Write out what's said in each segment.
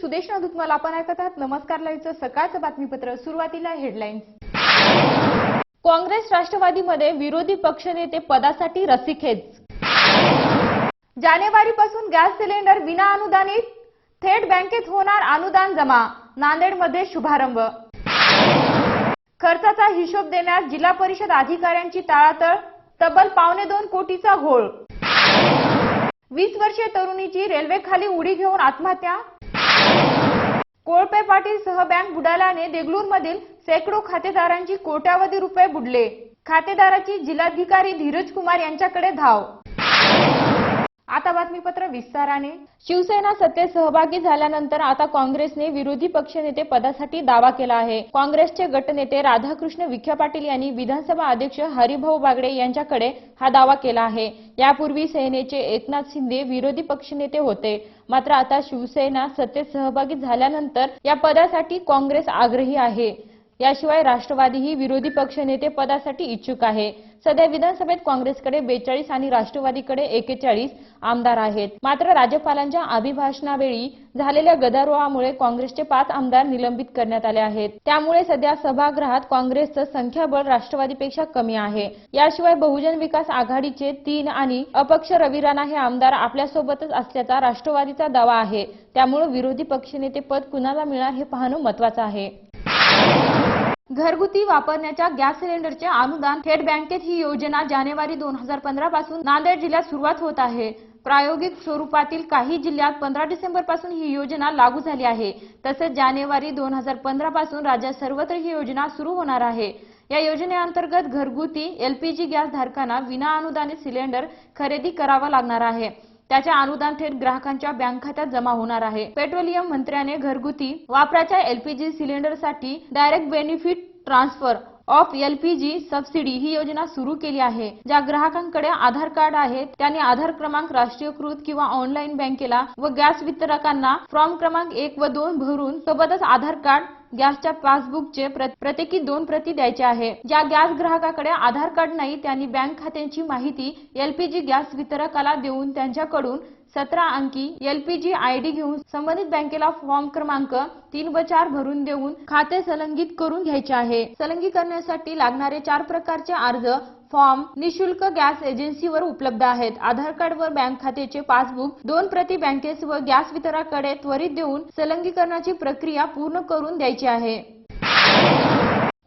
सुदेशना मी सुदेश आपण ऐकत आहात नमस्कार लाईव्हचं सकाळचं बातमीपत्र. सुरुवातीला हेडलाईन्स. काँग्रेस राष्ट्रवादीमध्ये विरोधी पक्षनेते पदासाठी रस्सीखेच. जानेवारीपासून गॅस सिलेंडर विना अनुदानित थेट बँकेत होणार अनुदान जमा. नांदेडमध्ये शुभारंभ. खर्चाचा हिशोब देण्यास जिल्हा परिषद अधिकाऱ्यांची टाळाटळ तब्बल पावणे दोन कोटीचा घोळ. वीस वर्षीय तरुणीची रेल्वेखाली उडी घेऊन आत्महत्या. कोळपे पाटील सह बँक बुडाल्याने देगलूरमधील शेकडो खातेदारांची कोट्यावधी रुपये बुडले. खातेदाराची जिल्हाधिकारी धीरज कुमार यांच्याकडे धाव आता बातमीपत्र विस्ताराने. शिवसेना सत्तेत सहभागी झाल्यानंतर आता काँग्रेसने विरोधी पक्षनेते पदासाठी दावा केला आहे. काँग्रेसचे गटनेते राधाकृष्ण विखे पाटील यांनी विधानसभा अध्यक्ष हरिभाऊ बागडे यांच्याकडे हा दावा केला आहे. यापूर्वी सेनेचे एकनाथ शिंदे विरोधी पक्षनेते होते. मात्र आता शिवसेना सत्तेत सहभागी झाल्यानंतर या पदासाठी काँग्रेस आग्रही आहे. याशिवाय राष्ट्रवादीही विरोधी पक्षनेते पदासाठी इच्छुक आहे. सध्या विधानसभेत काँग्रेसकडे बेचाळीस आणि राष्ट्रवादीकडे एकेचाळीस आमदार आहेत. मात्र राज्यपालांच्या अभिभाषणावेळी झालेल्या गदारोळामुळे काँग्रेसचे पाच आमदार निलंबित करण्यात आले आहेत. त्यामुळे सध्या सभागृहात काँग्रेसचं संख्याबळ राष्ट्रवादीपेक्षा कमी आहे. याशिवाय बहुजन विकास आघाडीचे तीन आणि अपक्ष रवी राणा हे आमदार आपल्यासोबतच असल्याचा राष्ट्रवादीचा दावा आहे. त्यामुळे विरोधी पक्षनेते पद कुणाला मिळणार हे पाहणं महत्वाचं आहे. घरगुती वापरण्याच्या गॅस सिलेंडरचे अनुदान थेट बँकेत ही योजना जानेवारी दोन हजार पंधरा पासून नांदेड जिल्ह्यात सुरुवात होत आहे. प्रायोगिक स्वरूपातील काही जिल्ह्यात पंधरा डिसेंबरपासून ही योजना लागू झाली आहे. तसेच जानेवारी दोन हजार पंधरा पासून राज्यात सर्वत्र ही योजना सुरू होणार आहे. या योजनेअंतर्गत घरगुती एलपीजी गॅस धारकांना विना अनुदानित सिलेंडर खरेदी करावा लागणार आहे. त्याचे अनुदान थेट ग्राहकांच्या बँक खात्यात जमा होणार आहे. पेट्रोलियम मंत्र्याने घरगुती वापराच्या एलपीजी सिलेंडरसाठी direct benefit transfer of LPG subsidy ही योजना सुरू केली आहे ज्या ग्राहकांकडे आधार कार्ड आहे त्यांनी आधार क्रमांक राष्ट्रीयकृत किंवा ऑनलाईन बँकेला व गॅस वितरकांना फॉर्म क्रमांक एक व दोन भरून सोबतच आधार कार्ड गॅसच्या पासबुकचे प्रत्येकी दोन प्रती द्यायचे आहे. ज्या गॅस ग्राहकाकडे आधार कार्ड नाही त्यांनी बँक खात्यांची माहिती एलपीजी गॅस वितरकाला देऊन त्यांच्याकडून सतरा अंकी एलपीजी आयडी घेऊन संबंधित बँकेला फॉर्म क्रमांक तीन व चार भरून देऊन खाते संलंगित करून घ्यायचे आहे. संलग्नीकरणासाठी लागणारे चार प्रकारचे अर्ज फॉर्म निशुल्क गॅस एजन्सीवर उपलब्ध आहेत. आधार कार्ड व बँक खात्याचे पासबुक दोन प्रती बँकेस व गॅस वितरकाकडे त्वरित देऊन संलंगीकरणाची प्रक्रिया पूर्ण करून द्यायची आहे.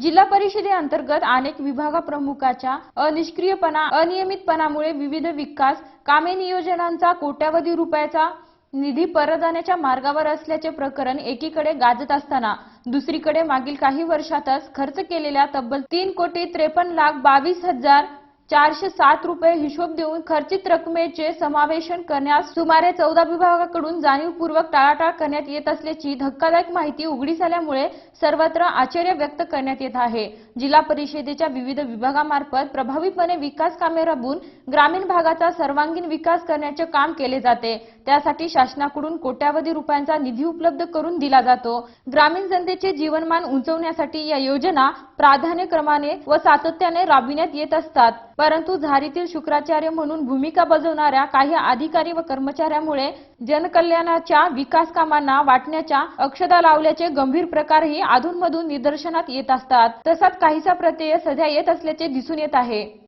जिल्हा परिषदेअंतर्गत अनेक विभागप्रमुखाच्या अनिष्क्रियपणा अनियमितपणामुळे विविध विकास कामे नियोजनांचा कोट्यावधी रुपयाचा निधी परत जाण्याच्या मार्गावर असल्याचे प्रकरण एकीकडे गाजत असताना दुसरीकडे मागील काही वर्षातच खर्च केलेल्या तब्बल तीन कोटी त्रेपन्न लाख बावीस हजार चारशे सात रुपये हिशोब देऊन खर्चित रकमेचे समावेशन करण्यास सुमारे चौदा विभागाकडून जाणीवपूर्वक टाळाटाळ करण्यात येत असल्याची धक्कादायक माहिती उघडीस आल्यामुळे सर्वत्र आश्चर्य व्यक्त करण्यात येत आहे. जिल्हा परिषदेच्या विविध विभागामार्फत प्रभावीपणे विकास कामे राबवून ग्रामीण भागाचा सर्वांगीण विकास करण्याचे काम केले जाते. त्यासाठी शासनाकडून कोट्यावधी रुपयांचा निधी उपलब्ध करून दिला जातो. ग्रामीण जनतेचे जीवनमान उंचवण्यासाठी या योजना प्राधान्यक्रमाने व सातत्याने राबविण्यात येत असतात. परंतु झारीतील शुक्राचार्य म्हणून भूमिका बजावणाऱ्या काही अधिकारी व कर्मचाऱ्यांमुळे जनकल्याणाच्या विकास कामांना वाटण्याच्या अक्षता लावल्याचे गंभीर प्रकारही अधूनमधून निदर्शनात येत असतात. तसाच काहीसा प्रत्यय सध्या येत असल्याचे दिसून येत आहे.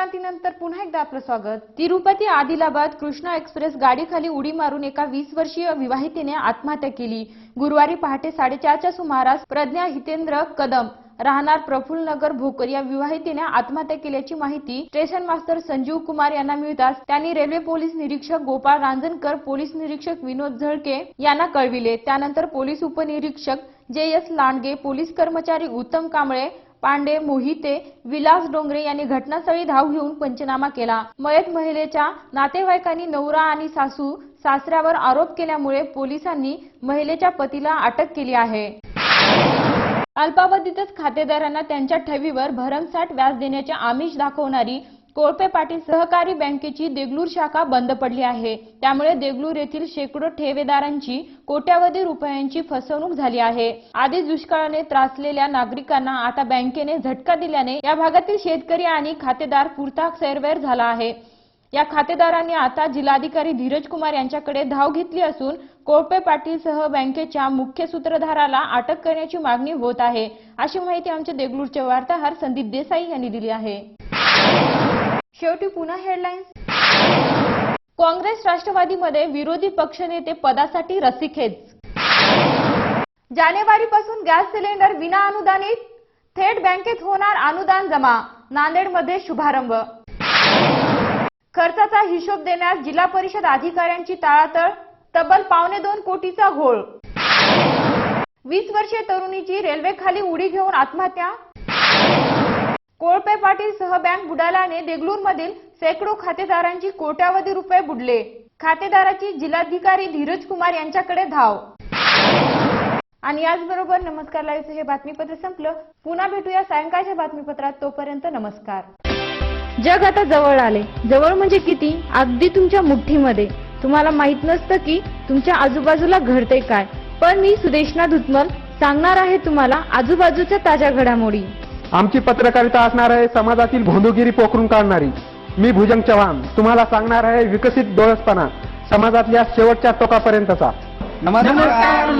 विश्रांतीनंतर पुन्हा एकदा आपलं स्वागत. तिरुपती आदिलाबाद कृष्णा एक्सप्रेस गाडीखाली उडी मारून एका वीस वर्षीय विवाहितेने आत्महत्या केली. गुरुवारी पहाटे साडेचारच्या सुमारास प्रज्ञा हितेंद्र कदम राहणार प्रफुल्ल नगर भोकर या विवाहितेने आत्महत्या केल्याची माहिती स्टेशन मास्टर संजीव कुमार यांना मिळताच त्यांनी रेल्वे पोलीस निरीक्षक गोपाळ रांजणकर पोलीस निरीक्षक विनोद झळके यांना कळविले. त्यानंतर पोलीस उपनिरीक्षक जे एस लांडगे पोलीस कर्मचारी उत्तम कांबळे पांडे मोहिते विलास डोंगरे यांनी घटनास्थळी धाव घेऊन पंचनामा केला. मयत महिलेच्या नातेवाईकांनी नवरा आणि सासू सासऱ्यावर आरोप केल्यामुळे पोलिसांनी महिलेच्या पतीला अटक केली आहे. अल्पावधीतच खातेदारांना त्यांच्या ठेवीवर भरमसाठ व्याज देण्याचे आमिष दाखवणारी कोळपे पाटील सहकारी बँकेची देगलूर शाखा बंद पडली आहे. त्यामुळे देगलूर येथील शेकडो ठेवेदारांची कोट्यावधी रुपयांची फसवणूक झाली आहे. आधीच दुष्काळाने त्रासलेल्या नागरिकांना आता बँकेने झटका दिल्याने या भागातील शेतकरी आणि खातेदार पुरता सैरवैर झाला आहे. या खातेदारांनी आता जिल्हाधिकारी धीरज कुमार यांच्याकडे धाव घेतली असून कोळपे पाटील सह बँकेच्या मुख्य सूत्रधाराला अटक करण्याची मागणी होत आहे. अशी माहिती आमचे देगलूरचे वार्ताहर संदीप देसाई यांनी दिली आहे. शेवटी पुन्हा हेडलाईन्स काँग्रेस राष्ट्रवादीमध्ये विरोधी पक्षनेते पदासाठी रस्सीखेच. जानेवारीपासून गॅस सिलेंडर विना अनुदानित थेट बँकेत होणार अनुदान जमा नांदेडमध्ये शुभारंभ. खर्चाचा हिशोब देण्यास जिल्हा परिषद अधिकाऱ्यांची टाळाटळ तब्बल पावणे दोन कोटीचा घोळ. वीस वर्षीय तरुणीची रेल्वे खाली उडी घेऊन आत्महत्या कोळपे पाटील सह बँक बुडाल्याने देगलूरमधील शेकडो खातेदारांची कोट्यावधी रुपये बुडले. खातेदाराची जिल्हाधिकारी धीरज कुमार यांच्याकडे धाव. आणि याचबरोबर नमस्कार लाईव्हचं हे बातमीपत्र संपलं. पुन्हा भेटूया सायंकाळच्या बातमीपत्रात. तोपर्यंत नमस्कार. जग आता जवळ आले. जवळ म्हणजे किती? अगदी तुमच्या मुठ्ठीमध्ये. तुम्हाला माहीत नसतं की तुमच्या आजूबाजूला घडते काय. पण मी सुदेशना धुतमल सांगणार आहे तुम्हाला आजूबाजूच्या ताज्या घडामोडी. आमची पत्रकारिता असणार आहे समाजातील भोंदूगिरी पोखरून काढणारी. मी भुजंग चव्हाण तुम्हाला सांगणार आहे विकसित डोळसपणा समाजातल्या शेवटच्या टोकापर्यंतचा. नमस्कार